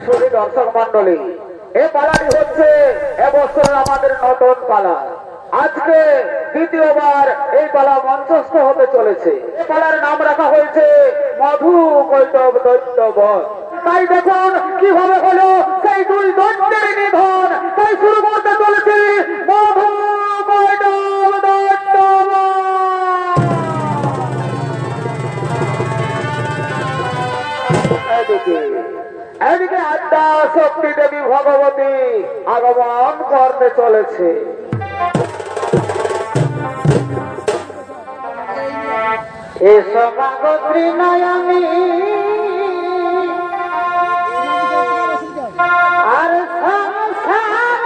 শুধু দর্শক মন্ডলী এই পালাটি হচ্ছে এবছর আমাদের নতুন পালা আজকে দ্বিতীয়বার এই পালা মঞ্চস্থ হতে চলেছে এই পালার নাম রাখা হয়েছে মধু কৈতব দৈত্য বধ। তাই দেখুন, কীভাবে হলো সেই দুই দৈত্যের নিধন তাই শুরু করতে চলেছে মধু কৈতব দৈত্য বধ। এদিকে আদ্যা শক্তি দেবী ভগবতী আগমন করতে চলেছে। এসো ভাগত্রী নয়নী। আর সংসারের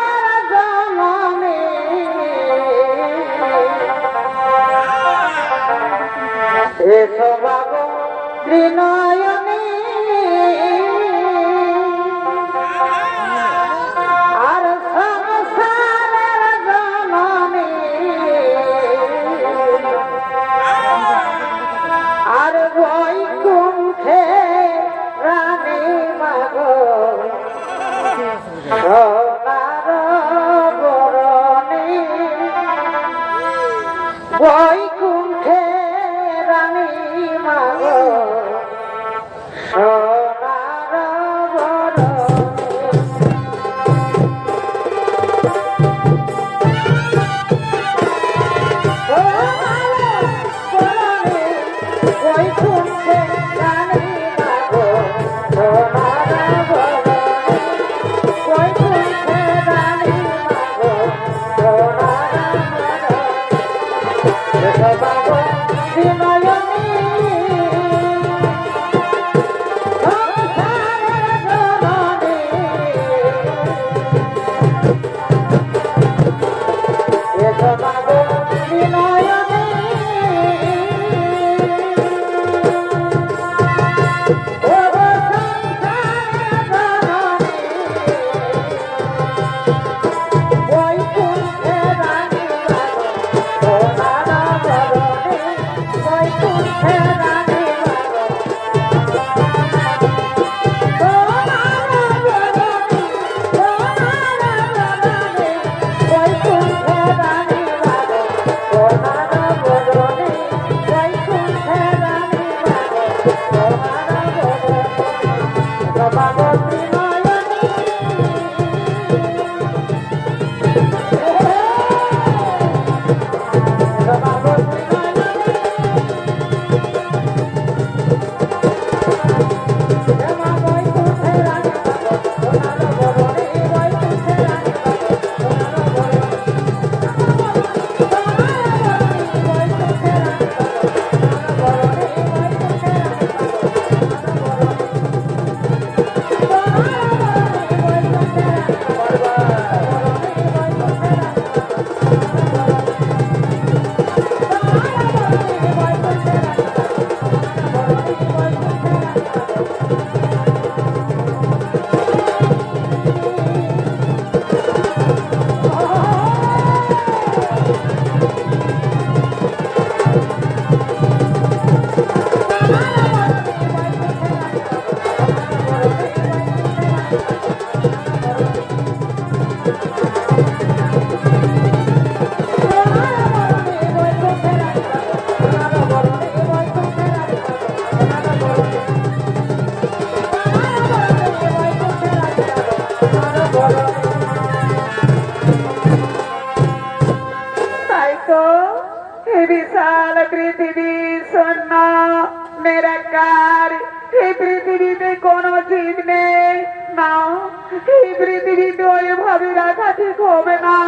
এই পৃথিবীতে ওইভাবে রাখা ঠিক হবে না?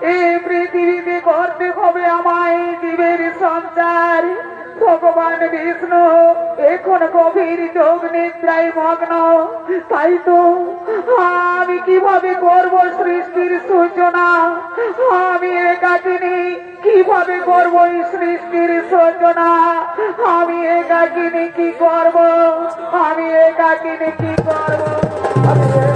এই পৃথিবীতে করতে হবে আমায় জীবের সঞ্চার। ভগবান বিষ্ণু, এখন গভীর যোগ নিদ্রায় মগ্ন। তাই তো আমি কীভাবে করব সৃষ্টির সূচনা? আমি একাকিনী, কীভাবে করব এই সৃষ্টির সূচনা? আমি একাকিনী, কি করব? আমি একাকিনী, কি করব?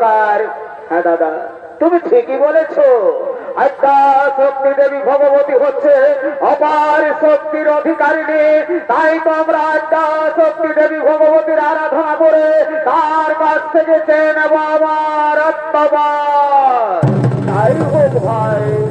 করা দরকার হ্যাঁ দাদা, তুমি ঠিকই বলেছ। শক্তি দেবী ভগবতী হচ্ছে অপার শক্তির অধিকারিণী। তাই তো আমরা আড্ডা শক্তি দেবী ভগবতীর আরাধনা করে তার কাছ থেকে চেয়ে নেব আমার আত্মবাদ তাই হোক ভাই।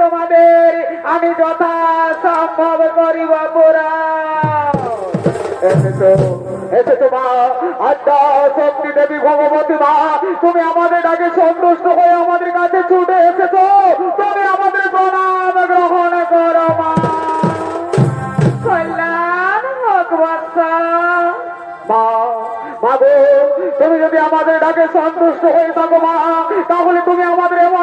তোমাদের আমি যথা সম্ভব করিব পুরা। এসেছ এসেছ মা আড্ডা শক্তি দেবী ভগবতী মা তুমি আমাদের ডাকে সন্তুষ্ট হয়ে আমাদের কাছে ছুটে এসেছ। তুমি আমাদের প্রণাম গ্রহণ করো কল্যাণ মা মা তুমি যদি আমাদের ডাকে সন্তুষ্ট হয়ে থাকো মা তাহলে তুমি আমাদের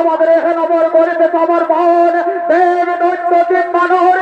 আমাদের এখানে আমার গরিবে সমর্পণ দেব দৈত্য দিন নহরে